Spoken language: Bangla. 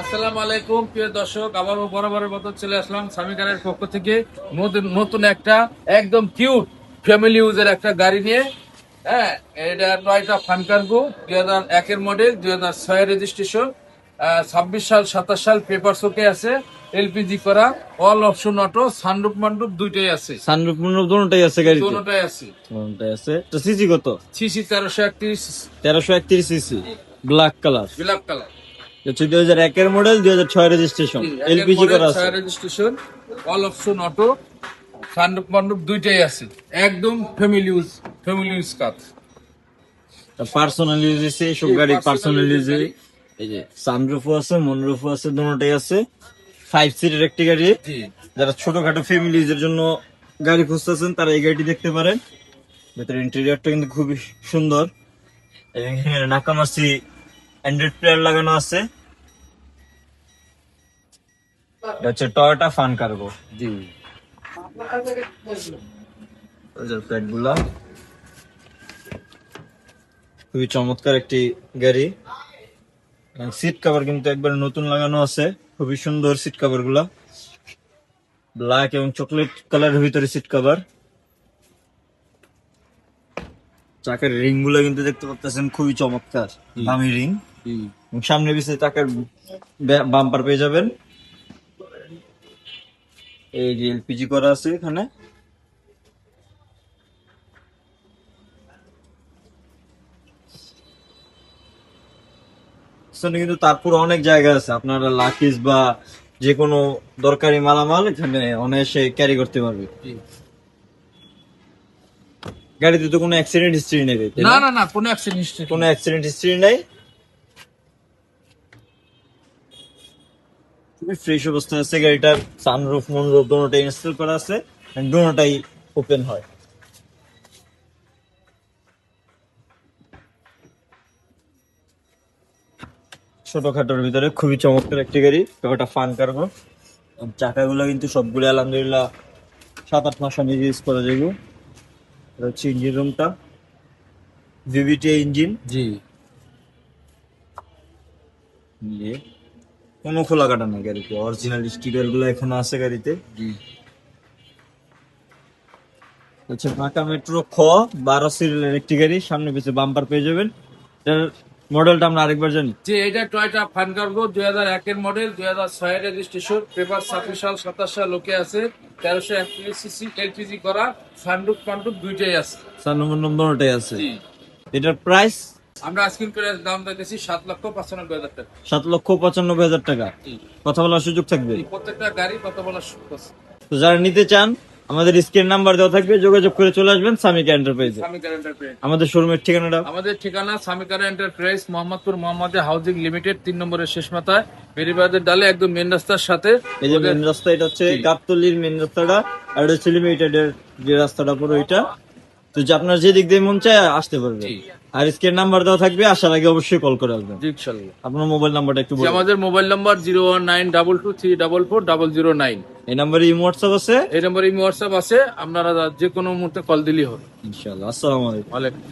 আসসালামু আলাইকুম প্রিয় দর্শক আবারও বরাবরের মতো চলে আসলাম স্বামীকারের পক্ষ থেকে। নতুন নতুন একটা একদম কিউট ফ্যামিলি ইউজের একটা গাড়ি নিয়ে। হ্যাঁ এটা টয়টা ফানকার্গো দুই হাজার একের মডেল দুই হাজার ছয় রেজিস্ট্রেশন ছাব্বিশ সাল সাতাশ সাল পেপার শোকে আছে এলপিজি করা অল অপশন অটো সানরূপ মান্ডুপ দুইটাই আছে। সানরুফ মন্ডপ দুটোটাই আছে গাড়ি দুটাই আছে। দুটোটাই আছে। তো সিসি কত? সিসি তেরোশো একত্রিশ তেরোশো একত্রিশ CC black colour black colour হচ্ছে দুই হাজার একের মডেল দুই হাজার ছয় রেজিস্ট্রেশন এলপিজি করা আছে। Registration all option auto sunroof মান্ডুপ দুইটাই আছে। একদম ফ্যামিলি ইউজ ফ্যামিলি ইউজ কাজ পার্সোনাল ইউজ আছে সব গাড়ি পার্সোনাল ইউজ। এই যে সানরুফও আছে মনরুফও আছে দুটোটাই আছে। ফাইভ সিটের একটি গাড়ি। যারা ছোটখাটো ফ্যামিলি ইউজের জন্য গাড়ি খুঁজতেছেন তারা এই গাড়িটি দেখতে পারেন। ভেতরে ইন্টেরিয়রটা কিন্তু খুবই সুন্দর। এবং এখানে নাকামাসি অ্যান্ড্রয়েড প্লেয়ার লাগানো আছে। এটা হচ্ছে টয়োটা ফান কার্গো জি। প্লেটগুলা খুবই চমৎকার একটি গাড়ি। সিট কভার কিন্তু একবার নতুন লাগানো আছে। খুবই সুন্দর সিট কভারগুলা। ব্ল্যাক এবং চকলেট কালারের ভিতরে সিট কভার চাকার রিংগুলো কিন্তু দেখতে পাচ্ছেন খুবই চমৎকার দামি রিং সামনে পিছিয়ে চাকার বাম্পার পেয়ে যাবেন। এই যে এলপিজি করা আছে এখানে। কিন্তু তারপর অনেক জায়গা আছে। আপনারা লাকিস বা যে কোনো দরকারি মালামাল এখানে অনায়াসে ক্যারি করতে পারবে। গাড়িতে তো কোনো অ্যাক্সিডেন্ট হিস্ট্রি নেই না? না না কোনো অ্যাক্সিডেন্ট হিস্ট্রি কোনো অ্যাক্সিডেন্ট হিস্ট্রি নেই। খুবই ফ্রেশ অবস্থায় আছে গাড়িটার সানরুফ মনরুফ দোনোটাই ইনস্টল করা আছে দোনোটাই ওপেন হয়। ছোটখাটোর ভিতরে খুবই চমৎকার একটি গাড়ি ওটা ফান কারবো চাকাগুলো কিন্তু সবগুলো আলহামদুলিল্লাহ সাত আট মাস আমি ইউজ করা যাব। এটা হচ্ছে ইঞ্জিন রুমটা ভিভিটি ইঞ্জিন জি। কোনো খোলা কাটা নাই গাড়িতে। অরিজিনাল স্টিকারগুলো এখনও আছে গাড়িতে। জি হচ্ছে ঢাকা মেট্রো খ বারো সিরিয়ালের একটি গাড়ি সামনে পিছিয়ে বাম্পার পেয়ে যাবেন। এটার মডেলটা আমরা আরেকবার জানি। যে এটা টয়টা ফানকার্গো দুই হাজার একের মডেল দুই হাজার ছয় রেজিস্ট্রেশন পেপার ছাব্বিশ সাল সাতাশ সাল লোকে আছে। তেরোশো একত্রিশ সিসি এলপিজি করা সানরুপ পান্ডুপ দুইটাই আছে। নম্বর নম্বরটাই আছে। এটার প্রাইস আমরা দাম সাত লক্ষ পঁচানব্বই হাজার টাকা। সাত লক্ষ পঁচানব্বই হাজার টাকা। কথা বলার সুযোগ থাকবে? প্রত্যেকটা গাড়ি কত বলার সুযোগ আছে। তো যারা নিতে চান আমাদের স্ক্রিন নাম্বার দেওয়া থাকবে যোগাযোগ করে চলে আসবেন সামিকা এন্টারপ্রাইজে। আমাদের শোরুমের ঠিকানাটা? আমাদের ঠিকানা সামিকার এন্টারপ্রাইজ মোহাম্মদপুর মোহাম্মদে হাউজিং লিমিটেড তিন নম্বরের শেষ মাথায়। বেরিবাদের ডালে একদম মেন রাস্তার সাথে। এই যে মেন রাস্তা এটা হচ্ছে। গাবতলির মেন রাস্তাটা আর এটা যে রাস্তাটা পুরো এটা। তো যে আপনার যে দিক দিয়ে মন চায় আসতে পারবে। আর স্ক্রিন নাম্বার দেওয়া থাকবে আসার আগে অবশ্যই কল করে আসবেন। ইনশাআল্লাহ আপনার মোবাইল নাম্বারটা একটু বলুন। আমাদের mobile number zero one nine double two three double four double zero nine এই নাম্বারে ইমো হোয়াটসঅ্যাপ আছে? এই নম্বরে হোয়াটসঅ্যাপ আছে আপনারা যে কোনো মুহূর্তে কল দিলেই হবে। ইনশাআল্লাহ আসসালামু আলাইকুম। ওয়ালাইকুম